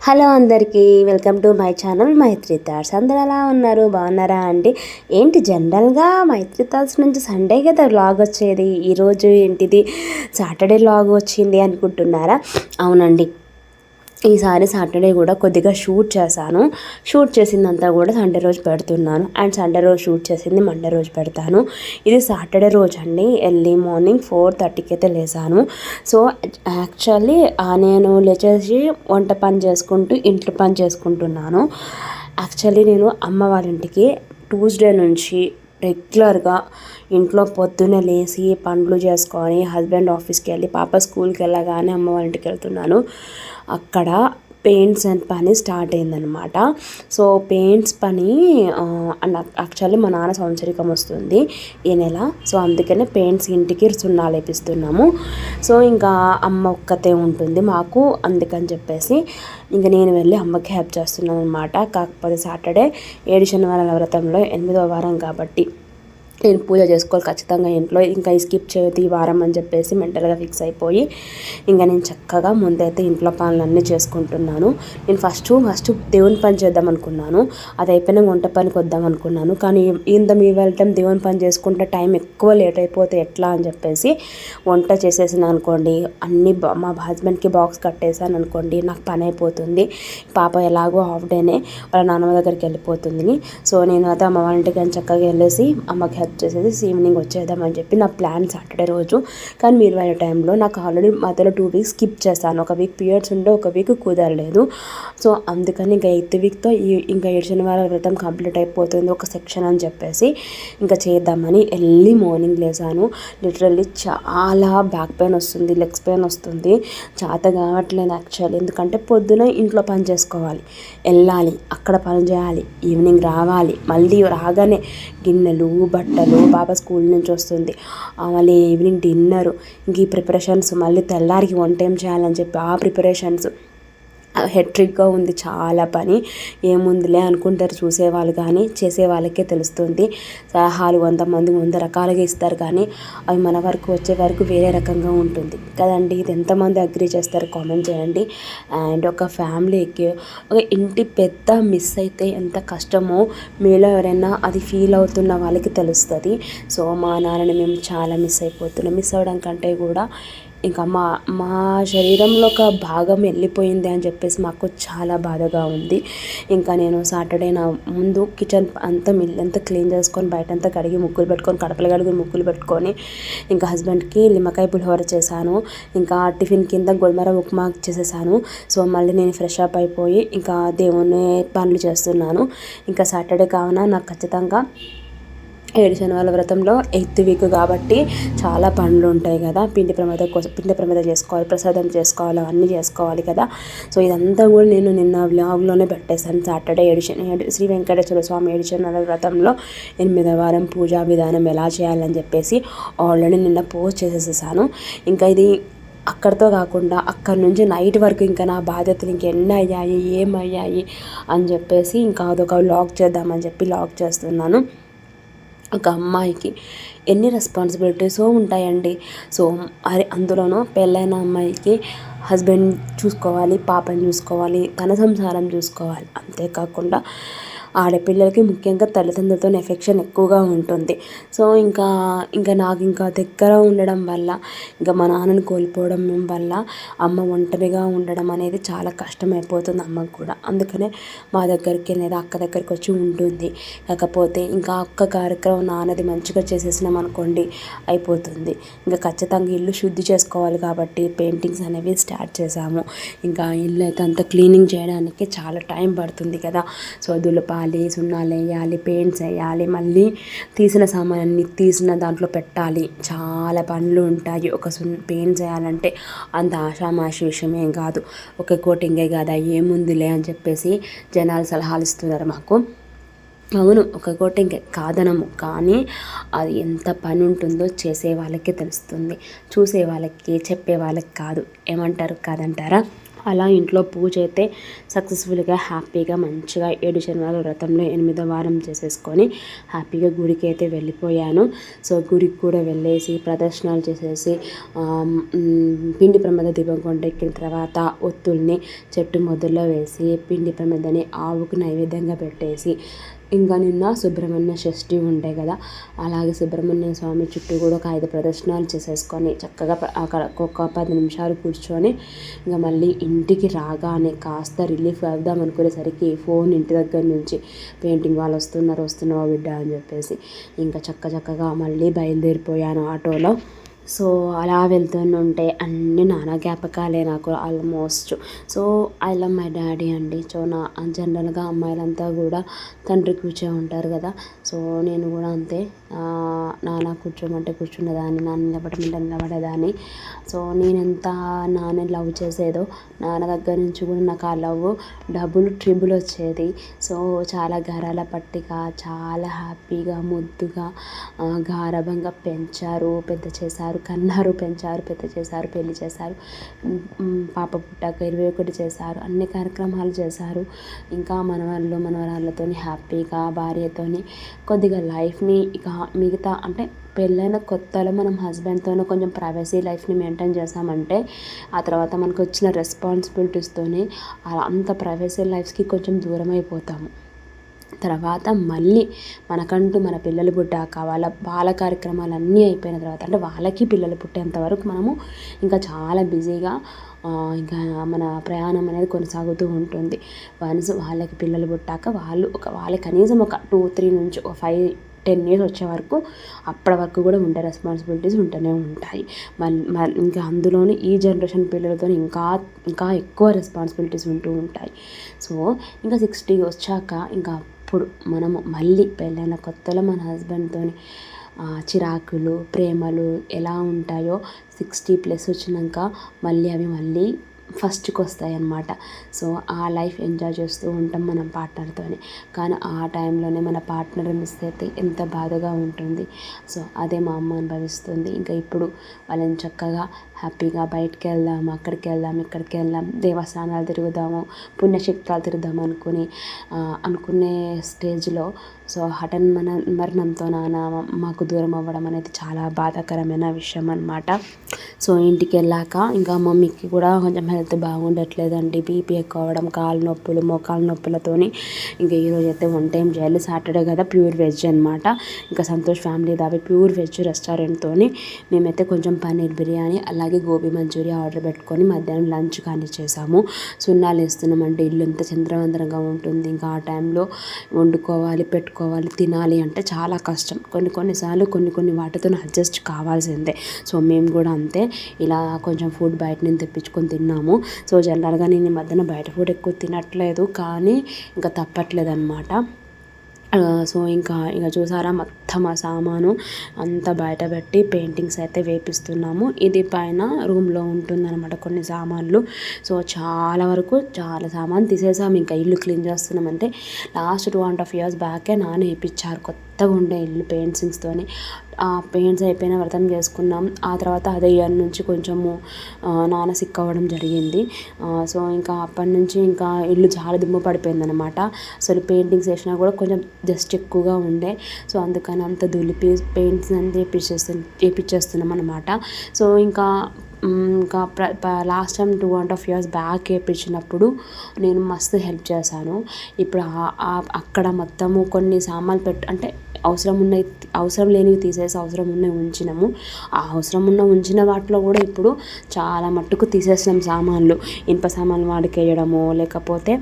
Hello అందరికీ welcome to my channel Maitri thoughts. అందరు ఎలా ఉన్నారు? బాగున్నారా అండి? ఏంటి జనరల్గా మైత్రి థాట్స్ నుంచి సండే కదా వ్లాగ్ వచ్చేది? ఈరోజు ఏంటిది? సాటర్డే వ్లాగ్ వచ్చింది అనుకుంటున్నారా? అవునండి. ఈసారి సాటర్డే కూడా కొద్దిగా షూట్ చేశాను. షూట్ చేసిందంతా కూడా సండే రోజు పెడుతున్నాను. అండ్ సండే రోజు షూట్ చేసింది మండే రోజు పెడతాను. ఇది సాటర్డే రోజు అండి. ఎర్లీ మార్నింగ్ ఫోర్ థర్టీకి అయితే లేసాను. సో యాక్చువల్లీ నేను లేచేసి వంట పని చేసుకుంటూ ఇంట్లో పని చేసుకుంటున్నాను. యాక్చువల్లీ నేను అమ్మ వాళ్ళ ఇంటికి ట్యూస్డే నుంచి రెగ్యులర్గా ఇంట్లో పొద్దున్నే లేచి పనులు చేసుకొని హస్బెండ్ ఆఫీస్కి వెళ్ళి పాప స్కూల్కి వెళ్ళగానే అమ్మ వాళ్ళ ఇంటికి వెళ్తున్నాను అక్కడ పెయింట్స్ అండ్ పని స్టార్ట్ అయిందనమాట సో పెయింట్స్ పని యాక్చువల్లీ మా నాన్న సంవత్సరికం వస్తుంది ఈ నెల. సో అందుకనే పెయింట్స్ ఇంటికి సున్నా లేపిస్తున్నాము సో ఇంకా అమ్మ ఒక్కతే ఉంటుంది మాకు అందుకని చెప్పేసి ఇంకా నేను వెళ్ళి అమ్మకి హెల్ప్ చేస్తున్నాను అనమాట కాకపోతే సాటర్డే ఏడు శనివారాల వ్రతంలో ఎనిమిదో వారం కాబట్టి. నేను పూజ చేసుకోవాలి ఖచ్చితంగా ఇంట్లో. ఇంకా స్కిప్ చేయొద్దు ఈ వారం అని చెప్పేసి మెంటల్గా ఫిక్స్ అయిపోయి ఇంకా నేను చక్కగా ముందైతే ఇంట్లో పనులన్నీ చేసుకుంటున్నాను. నేను ఫస్ట్ ఫస్ట్ దేవుని పని చేద్దాం అనుకున్నాను. అది అయిపోయినా వంట పనికి వద్దాం అనుకున్నాను. కానీ ఇంత మీ వెళ్ళటం దేవుని పని చేసుకుంటే టైం ఎక్కువ లేట్ అయిపోతే ఎట్లా అని చెప్పేసి వంట చేసేసిన అనుకోండి అన్ని మా హస్బెండ్కి బాక్స్ కట్టేసాను అనుకోండి నాకు పని అయిపోతుంది. పాప ఎలాగో హాఫ్ డేనే వాళ్ళ నాన్నమ్మ దగ్గరికి వెళ్ళిపోతుంది. సో నేను అయితే అమ్మ వాళ్ళ ఇంటికి చక్కగా వెళ్ళేసి అమ్మకి హెల్ప్ చేసేసి ఈవినింగ్ వచ్చేద్దామని చెప్పి నా ప్లాన్ సాటర్డే రోజు. కానీ మీరు అయిన టైంలో నాకు ఆల్రెడీ మధ్యలో టూ వీక్స్ స్కిప్ చేశాను. ఒక వీక్ పీరియడ్స్ ఉండే ఒక వీక్ కుదరలేదు. సో అందుకని ఇంకా ఎయిత్ వీక్తో ఈ ఇంకా ఏడు శనివారాల క్రితం కంప్లీట్ అయిపోతుంది ఒక సెక్షన్ అని చెప్పేసి ఇంకా చేద్దామని ఎర్లీ మార్నింగ్ లేసాను లిటరల్లీ చాలా బ్యాక్ పెయిన్ వస్తుంది లెగ్స్ పెయిన్ వస్తుంది. చేత కావట్లేదు యాక్చువల్లీ ఎందుకంటే పొద్దున ఇంట్లో పని చేసుకోవాలి. వెళ్ళాలి అక్కడ పని చేయాలి ఈవినింగ్ రావాలి. మళ్ళీ రాగానే గిన్నెలు బట్టలు పాప స్కూల్ నుంచి వస్తుంది. మళ్ళీ ఈవినింగ్ డిన్నర్. ఇంక ఈ ప్రిపరేషన్స్ మళ్ళీ తెల్లారికి వంట ఏం చేయాలని చెప్పి ఆ ప్రిపరేషన్స్. హెట్రిక్గా ఉంది చాలా పని. ఏముందిలే అనుకుంటారు చూసేవాళ్ళు కానీ చేసే వాళ్ళకే తెలుస్తుంది. సలహాలు వంద మంది వంద రకాలుగా ఇస్తారు కానీ అవి మన వరకు వచ్చే వరకు వేరే రకంగా ఉంటుంది. కదండి ఇది ఎంతమంది అగ్రి చేస్తారు కామెంట్ చేయండి. అండ్ ఒక ఫ్యామిలీకి ఒక ఇంటి పెద్ద మిస్ అయితే ఎంత కష్టమో మీలో ఎవరైనా అది ఫీల్ అవుతున్న వాళ్ళకి తెలుస్తుంది. సో మా నాన్నని మేము చాలా మిస్ అయిపోతున్నాం. మిస్ అవ్వడం కంటే కూడా ఇంకా మా మా శరీరంలో ఒక భాగం వెళ్ళిపోయింది అని చెప్పేసి మాకు చాలా బాధగా ఉంది. ఇంకా నేను సాటర్డే నా ముందు కిచెన్ అంతా అంతా క్లీన్ చేసుకొని బయట అంతా కడిగి ముగ్గులు పెట్టుకొని కడపలు కడిగి ముగ్గులు పెట్టుకొని ఇంకా హస్బెండ్కి నిమ్మకాయ పులిహోర చేశాను. ఇంకా టిఫిన్ కింద గోధుమర ఉప్మా చేసేసాను. సో మళ్ళీ నేను ఫ్రెష్ అప్ అయిపోయి ఇంకా దేవుని పనులు చేస్తున్నాను. ఇంకా సాటర్డే కావున నాకు ఖచ్చితంగా ఏడు శనివారాల వ్రతంలో ఎయిత్ వీక్ కాబట్టి చాలా పనులు ఉంటాయి కదా. పిండి ప్రమాద కోసం పిండి ప్రమాద చేసుకోవాలి ప్రసాదం చేసుకోవాలి అవన్నీ చేసుకోవాలి కదా. సో ఇదంతా కూడా నేను నిన్న వ్లాగ్లోనే పెట్టేశాను. సాటర్డే ఏడు శని శ్రీ వెంకటేశ్వర స్వామి ఏడు శనివారాల వ్రతంలో ఎనిమిదవ వారం పూజా విధానం ఎలా చేయాలని చెప్పేసి ఆల్రెడీ నిన్న పోస్ట్ చేసేసాను ఇంకా ఇది అక్కడితో కాకుండా అక్కడి నుంచి నైట్ వరకు ఇంకా నా బాధ్యతలు ఇంకెన్ని అయ్యాయి ఏమయ్యాయి అని చెప్పేసి ఇంకా అదొక లాక్ చేద్దామని చెప్పి లాక్ చేస్తున్నాను. ఒక అమ్మాయికి ఎన్ని రెస్పాన్సిబిలిటీస్ ఉంటాయండి. సో అరే అందులోనూ పెళ్ళైన అమ్మాయికి హస్బెండ్ చూసుకోవాలి పాపని చూసుకోవాలి తన సంసారం చూసుకోవాలి. అంతేకాకుండా ఆడపిల్లలకి ముఖ్యంగా తల్లిదండ్రులతో ఎఫెక్షన్ ఎక్కువగా ఉంటుంది. సో ఇంకా ఇంకా నాకు ఇంకా దగ్గర ఉండడం వల్ల ఇంకా మా నాన్నని కోల్పోవడం వల్ల అమ్మ ఒంటరిగా ఉండడం అనేది చాలా కష్టమైపోతుంది అమ్మకు కూడా. అందుకనే మా దగ్గరికి లేదా అక్క దగ్గరికి వచ్చి ఉంటుంది. కాకపోతే ఇంకా అక్క కార్యక్రమం నాన్నది మంచిగా చేసేసినాం అనుకోండి అయిపోతుంది. ఇంకా ఖచ్చితంగా ఇల్లు శుద్ధి చేసుకోవాలి కాబట్టి పెయింటింగ్స్ అనేవి స్టార్ట్ చేసాము ఇంకా ఇల్లు అయితే అంతా క్లీనింగ్ చేయడానికి చాలా టైం పడుతుంది కదా. సో దులపాలి వేయాలి సున్నాలు వేయాలి పెయింట్స్ వేయాలి మళ్ళీ తీసిన సామాన్ అన్ని తీసిన దాంట్లో పెట్టాలి. చాలా పనులు ఉంటాయి. ఒక సున్ పెయింట్స్ వేయాలంటే అంత ఆషామాషి విషయం ఏం కాదు. ఒక కోటింగే కాదా ఏముందిలే అని చెప్పేసి జనాలు సలహాలు ఇస్తున్నారు మాకు. అవును ఒక కోటింగ్ కాదనము కానీ అది ఎంత పని ఉంటుందో చేసే వాళ్ళకి తెలుస్తుంది. చూసే వాళ్ళకి చెప్పే వాళ్ళకి కాదు. ఏమంటారు కాదంటారా? అలా ఇంట్లో పూజ అయితే సక్సెస్ఫుల్గా హ్యాపీగా మంచిగా ఏడు శనివారం వ్రతంలో ఎనిమిదో వారం చేసేసుకొని హ్యాపీగా గుడికి అయితే వెళ్ళిపోయాను. సో గుడికి కూడా వెళ్ళేసి ప్రదర్శనలు చేసేసి పిండి ప్రమాద దీపం కొండెక్కిన తర్వాత ఒత్తుల్ని చెట్టు మొదల్లో వేసి పిండి ప్రమాదని ఆవుకు నైవేద్యంగా పెట్టేసి ఇంకా నిన్న సుబ్రహ్మణ్య షష్ఠి ఉండే కదా అలాగే సుబ్రహ్మణ్య స్వామి చుట్టూ కూడా ఒక ఐదు ప్రదర్శనలు చేసేసుకొని చక్కగా అక్కడ ఒక పది నిమిషాలు కూర్చొని ఇంకా మళ్ళీ ఇంటికి రాగానే కాస్త రిలీఫ్ అవుదాం అనుకునేసరికి ఫోన్ ఇంటి దగ్గర నుంచి పెయింటింగ్ వాళ్ళు వస్తున్నారు వస్తున్నావు బిడ్డ? అని చెప్పేసి ఇంకా చక్క చక్కగా మళ్ళీ బయలుదేరిపోయాను ఆటోలో. సో అలా వెళ్తుంటే అన్ని నానా జ్ఞాపకాలే నాకు almost. So I love my daddy అండి. సో నా జనరల్గా అమ్మాయిలంతా కూడా తండ్రి కూర్చో ఉంటారు కదా. సో నేను కూడా అంతే. నాన్న కూర్చోమంటే కూర్చునేదాన్ని నాన్న నిలబడమంటే నిలబడేదాన్ని. సో నేను ఎంత నాన్న లవ్ చేసేదో నాన్న దగ్గర నుంచి కూడా నాకు ఆ లవ్ డబుల్ ట్రిబుల్ వచ్చేది. సో చాలా గరాల పట్టిక చాలా హ్యాపీగా ముద్దుగా గారభంగా పెంచారు పెద్ద చేశారు. చేశారు కన్నారు పెంచారు పెద్ద చేశారు పెళ్ళి చేశారు పాప పుట్టాక ఇరవై ఒకటి చేశారు అన్ని కార్యక్రమాలు చేశారు. ఇంకా మనవాళ్ళు మనవరాళ్ళతో హ్యాపీగా భార్యతోని కొద్దిగా లైఫ్ని ఇక మిగతా అంటే పెళ్ళైన కొత్తలో మనం హస్బెండ్తోనే కొంచెం ప్రైవసీ లైఫ్ని మెయింటైన్ చేసామంటే ఆ తర్వాత మనకు వచ్చిన రెస్పాన్సిబిలిటీస్తోని అంత ప్రైవసీ లైఫ్కి కొంచెం దూరం అయిపోతాము తర్వాత మళ్ళీ మనకంటూ మన పిల్లలు పుట్టాక వాళ్ళ బాల కార్యక్రమాలు అన్నీ అయిపోయిన తర్వాత అంటే వాళ్ళకి పిల్లలు పుట్టేంత వరకు మనము ఇంకా చాలా బిజీగా ఇంకా మన ప్రయాణం అనేది కొనసాగుతూ ఉంటుంది. వన్స్ వాళ్ళకి పిల్లలు పుట్టాక వాళ్ళు ఒక వాళ్ళకి కనీసం ఒక టూ త్రీ నుంచి ఒక ఫైవ్ టెన్ ఇయర్స్ వచ్చే వరకు అప్పటి వరకు కూడా ఉండే రెస్పాన్సిబిలిటీస్ ఉంటూనే ఉంటాయి. మళ్ళీ ఇంకా అందులోని ఈ జనరేషన్ పిల్లలతో ఇంకా ఇంకా ఎక్కువ రెస్పాన్సిబిలిటీస్ ఉంటూ ఉంటాయి. సో ఇంకా సిక్స్టీ వచ్చాక ఇంకా అప్పుడు మనము మళ్ళీ పెళ్ళైన కొత్తలో మన హస్బెండ్తో చిరాకులు ప్రేమలు ఎలా ఉంటాయో సిక్స్టీ ప్లస్ వచ్చినాక మళ్ళీ అవి మళ్ళీ ఫస్ట్కి వస్తాయి అన్నమాట సో ఆ లైఫ్ ఎంజాయ్ చేస్తూ ఉంటాం మనం పార్ట్నర్తోనే. కానీ ఆ టైంలోనే మన పార్ట్నర్ మిస్ అయితే ఎంత బాధగా ఉంటుంది. సో అదే మా అమ్మ అనుభవిస్తుంది. ఇంకా ఇప్పుడు వాళ్ళని చక్కగా హ్యాపీగా బయటకు వెళ్దాం అక్కడికి వెళ్దాం ఇక్కడికి వెళ్దాం దేవస్థానాలు తిరుగుదాము పుణ్యక్షేత్రాలు తిరుగుదాం అనుకుని అనుకునే స్టేజ్లో సో హఠన్ మన మరణంతో నాన్న మాకు దూరం అవ్వడం అనేది చాలా బాధాకరమైన విషయం అనమాట సో ఇంటికి వెళ్ళాక ఇంకా మమ్మీకి కూడా కొంచెం హెల్త్ బాగుండట్లేదండి. బీపీ ఎక్కువ అవ్వడం కాళ్ళ నొప్పులు మోకాళ్ళ నొప్పులతోని ఇంకా ఈరోజు అయితే వన్ టైం చేయాలి సాటర్డే కదా ప్యూర్ వెజ్ అనమాట ఇంకా Santosh family Dhabi pure veg రెస్టారెంట్తోని మేమైతే కొంచెం పన్నీర్ బిర్యానీ అలాగే గోబీ మంచూరియా ఆర్డర్ పెట్టుకొని మధ్యాహ్నం లంచ్ కానీ చేసాము. సున్నాలు వేస్తున్నామండి. ఇల్లు ఎంత చంద్రవందరంగా ఉంటుంది. ఇంకా ఆ టైంలో వండుకోవాలి పెట్టుకోవాలి తినాలి అంటే చాలా కష్టం. కొన్ని కొన్నిసార్లు కొన్ని కొన్ని వాటితో అడ్జస్ట్ కావాల్సిందే. సో మేము కూడా అంతే. ఇలా కొంచెం ఫుడ్ బయట నుంచి తెప్పించుకొని తిన్నాము. సో జనరల్గా నేను ఈ మధ్యన బయట ఫుడ్ ఎక్కువ తినట్లేదు కానీ ఇంకా తప్పట్లేదు అనమాట సో ఇంకా ఇంకా చూసారా మొత్తం ఆ సామాను అంతా బయట పెట్టి పెయింటింగ్స్ అయితే వేపిస్తున్నాము. ఇది పైన రూమ్లో ఉంటుందన్నమాట కొన్ని సామాన్లు. సో చాలా వరకు చాలా సామాన్ తీసేసాము ఇంకా ఇల్లు క్లీన్ చేస్తున్నామంటే last two and half years బ్యాకే నాన్న వేయించారు కొత్తగా ఉండే ఇల్లు పెయింటింగ్స్తోని ఆ పెయింట్స్ అయిపోయిన వ్రతం చేసుకున్నాం. ఆ తర్వాత అదే ఇయర్ నుంచి కొంచెము నాన్న సిక్ అవ్వడం జరిగింది. సో ఇంకా అప్పటి నుంచి ఇంకా ఇల్లు చాలా దుమ్ము పడిపోయిందనమాట అసలు పెయింటింగ్స్ వేసినా కూడా కొంచెం జస్ట్ ఎక్కువగా ఉండే. సో అందుకని అంత దులిపి పెయింట్స్ అంతా వేపించేస్తు వేపించేస్తున్నాం అనమాట సో ఇంకా ఇంకా last time two and half years back వేయించినప్పుడు నేను మస్తు హెల్ప్ చేశాను. ఇప్పుడు అక్కడ మొత్తము కొన్ని సామాన్లు పెట్టు అంటే అవసరం ఉన్నవి అవసరం లేనివి తీసేసి అవసరం ఉన్నవి ఉంచినాము. ఆ అవసరం ఉన్న ఉంచిన వాటిలో కూడా ఇప్పుడు చాలా మట్టుకు తీసేసినాం సామాన్లు. ఇనుప సామాన్లు వాడికేయడము లేకపోతే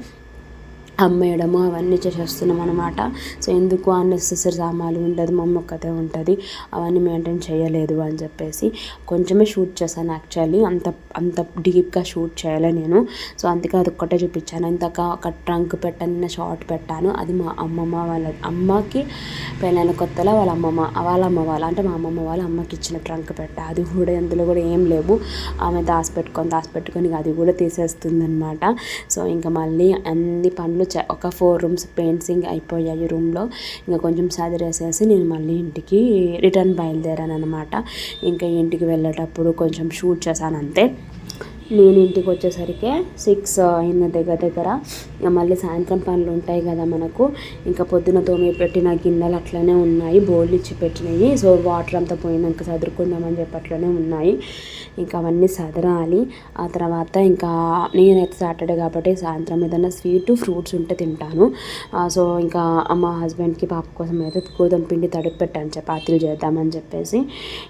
అమ్మేయడము అవన్నీ చేసేస్తున్నాం అనమాట సో ఎందుకు అన్నెసెసరీ సామాన్లు ఉండదు మా అమ్మ ఒక్కతే ఉంటుంది అవన్నీ మెయింటైన్ చేయలేదు అని చెప్పేసి కొంచెమే షూట్ చేశాను యాక్చువల్లీ అంత అంత డీప్గా షూట్ చేయలే నేను. సో అందుకే అది ఒక్కటే చూపించాను. ఇంతక ఒక ట్రంక్ పెట్టాను షార్ట్ పెట్టాను. అది మా అమ్మమ్మ వాళ్ళ అమ్మకి పెళ్ళైన కొత్తలో వాళ్ళ అమ్మమ్మ వాళ్ళ అమ్మ వాళ్ళ అంటే మా అమ్మమ్మ వాళ్ళ అమ్మకి ఇచ్చిన ట్రంక్ పెట్టా. అది కూడా అందులో కూడా ఏం లేవు. ఆమె దాసి పెట్టుకొని దాసి పెట్టుకొని అది కూడా తీసేస్తుంది అనమాట సో ఇంకా మళ్ళీ అన్ని పనులు రూమ్లో ఒక ఫోర్ రూమ్స్ పెయింటింగ్ అయిపోయాయి రూమ్లో ఇంకా కొంచెం సదిరేసేసి నేను మళ్ళీ ఇంటికి రిటర్న్ బయలుదేరాను అనమాట ఇంకా ఇంటికి వెళ్ళేటప్పుడు కొంచెం షూట్ చేశాను అంతే. నేను ఇంటికి వచ్చేసరికి సిక్స్ అయిన దగ్గర దగ్గర మళ్ళీ సాయంత్రం పనులు ఉంటాయి కదా మనకు. ఇంకా పొద్దున తోమి పెట్టిన గిన్నెలు అట్లనే ఉన్నాయి. బోర్లు ఇచ్చి పెట్టినవి. సో వాటర్ అంతా పోయినాక సదురుకుందామని చెప్పి అట్లనే ఉన్నాయి. ఇంకా అవన్నీ సదరాలి. ఆ తర్వాత ఇంకా నేనైతే సాటర్డే కాబట్టి సాయంత్రం ఏదైనా స్వీట్ ఫ్రూట్స్ ఉంటే తింటాను. సో ఇంకా మా హస్బెండ్కి పాప కోసం అయితే గోధుమ పిండి తడిపి పెట్టాను. చపాతీలు చేద్దామని చెప్పేసి.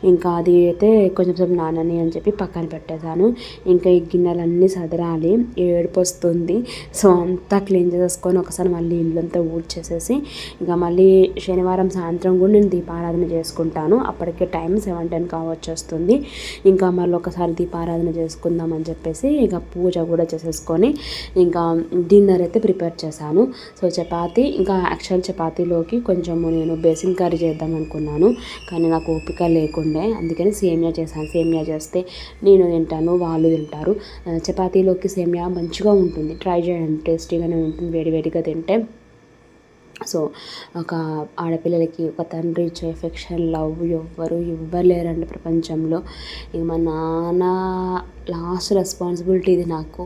ఇంకా అది అయితే కొంచెం సేపు నానని అని చెప్పి పక్కన పెట్టేశాను. ఇంకా ఈ గిన్నెలన్నీ సదరాలి. ఏడుపు వస్తుంది. సో అంత క్లీన్ చేసేసుకొని ఒకసారి మళ్ళీ ఇల్లంతా ఊడ్చేసేసి ఇంకా మళ్ళీ శనివారం సాయంత్రం కూడా నేను దీపారాధన చేసుకుంటాను. అప్పటికే టైం సెవెన్ టెన్ కావచ్చేస్తుంది ఇంకా మళ్ళీ ఒకసారి దీపారాధన చేసుకుందామని చెప్పేసి ఇక పూజ కూడా చేసేసుకొని ఇంకా డిన్నర్ అయితే ప్రిపేర్ చేశాను. సో చపాతి ఇంకా యాక్చువల్ చపాతీలోకి కొంచెము నేను బేసిన్ కర్రీ చేద్దాం అనుకున్నాను. కానీ నాకు ఓపిక లేకుండే అందుకని సేమియా చేశాను. సేమియా చేస్తే నేను తింటాను వాళ్ళు తింటారు. చపాతీలోకి సేమియా మంచిగా ఉంటుంది. ట్రై చేయండి టేస్టీగానే ఉంటుంది వేడివేడిగా తింటే. సో ఒక ఆడపిల్లలకి ఒక తండ్రి ఇచ్చే ఎఫెక్షన్ లవ్ ఎవ్వరు ఇవ్వలేరండి ప్రపంచంలో. ఇక మా నాన్న లాస్ట్ రెస్పాన్సిబిలిటీ ఇది నాకు.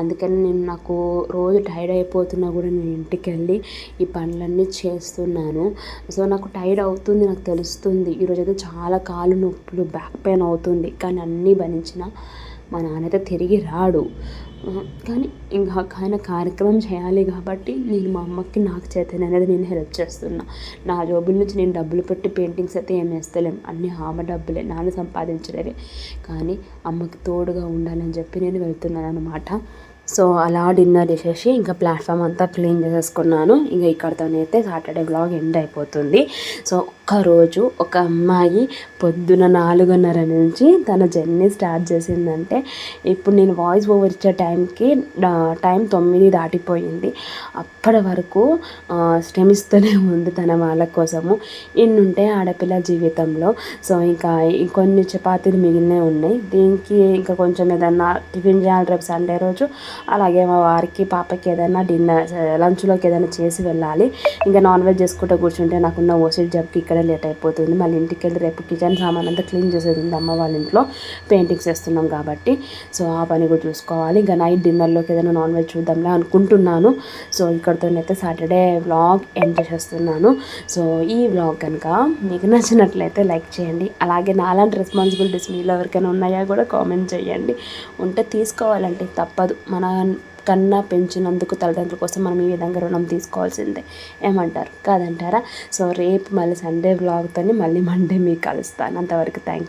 అందుకని నేను నాకు రోజు టైర్డ్ అయిపోతున్నా కూడా నేను ఇంటికి వెళ్ళి ఈ పనులన్నీ చేస్తున్నాను. సో నాకు టైర్డ్ అవుతుంది నాకు తెలుస్తుంది. ఈరోజు అయితే చాలా కాలు నొప్పులు బ్యాక్ పెయిన్ అవుతుంది. కానీ అన్నీ భరించిన మా నాన్న అయితే తిరిగి రాడు. కానీ ఇంకా ఆయన కార్యక్రమం చేయాలి కాబట్టి నేను మా అమ్మకి నాకు చేతనే అనేది నేను హెల్ప్ చేస్తున్నా. నా జోబుల నుంచి నేను డబ్బులు పెట్టి పెయింటింగ్స్ అయితే ఏం వేస్తలేం అన్నీ ఆమె డబ్బులే నాన్న సంపాదించలేవే కానీ అమ్మకి తోడుగా ఉండాలని చెప్పి నేను వెళ్తున్నాను అనమాట సో అలా డిన్నర్ చేసేసి ఇంకా ప్లాట్ఫామ్ అంతా క్లీన్ చేసేసుకున్నాను. ఇంకా ఇక్కడతోనైతే సాటర్డే బ్లాగ్ ఎండ్ అయిపోతుంది. సో ఒక్కరోజు ఒక అమ్మాయి పొద్దున నాలుగున్నర నుంచి తన జర్నీ స్టార్ట్ చేసిందంటే ఇప్పుడు నేను వాయిస్ ఓవర్ ఇచ్చే టైంకి టైం తొమ్మిది దాటిపోయింది. అప్పటి వరకు శ్రమిస్తూనే ఉంది తన వాళ్ళ కోసము. ఇన్నుంటే ఆడపిల్ల జీవితంలో. సో ఇంకా ఇంకొన్ని చపాతీలు మిగిలినవి ఉన్నాయి. దీనికి ఇంకా కొంచెం ఏదన్నా టిఫిన్ చేయాలి రేపు సండే రోజు అలాగే మా వారికి పాపకి ఏదైనా డిన్నర్ లంచ్లోకి ఏదైనా చేసి వెళ్ళాలి. ఇంకా నాన్ వెజ్ చేసుకుంటూ కూర్చుంటే నాకున్న ఓసిడ్ జబ్కి ఇక్కడే లేట్ అయిపోతుంది. మళ్ళీ ఇంటికి వెళ్ళి రేపు కిచెన్ సామాన్ అంతా క్లీన్ చేసేది ఉంది అమ్మ వాళ్ళ ఇంట్లో. పెయింటింగ్స్ వేస్తున్నాం కాబట్టి. సో ఆ పని కూడా చూసుకోవాలి. ఇంకా నైట్ డిన్నర్లోకి ఏదైనా నాన్ వెజ్ చూద్దాంలే అనుకుంటున్నాను. సో ఇక్కడితోనైతే సాటర్డే వ్లాగ్ ఎండ్ చేసేస్తున్నాను. సో ఈ వ్లాగ్ కనుక మీకు నచ్చినట్లయితే లైక్ చేయండి. అలాగే నాలాంటి రెస్పాన్సిబిలిటీస్ మీలో ఎవరికైనా ఉన్నాయా కూడా కామెంట్ చేయండి. ఉంటే తీసుకోవాలంటే తప్పదు. మన కన్నా పెంచినందుకు తల్లిదండ్రుల కోసం మనం ఈ విధంగా రుణం తీసుకోవాల్సిందే. ఏమంటారు? కాదంటారా? సో రేపు మళ్ళీ సండే బ్లాగ్తో మళ్ళీ మండే మీకు కలుస్తాను. అంతవరకు థ్యాంక్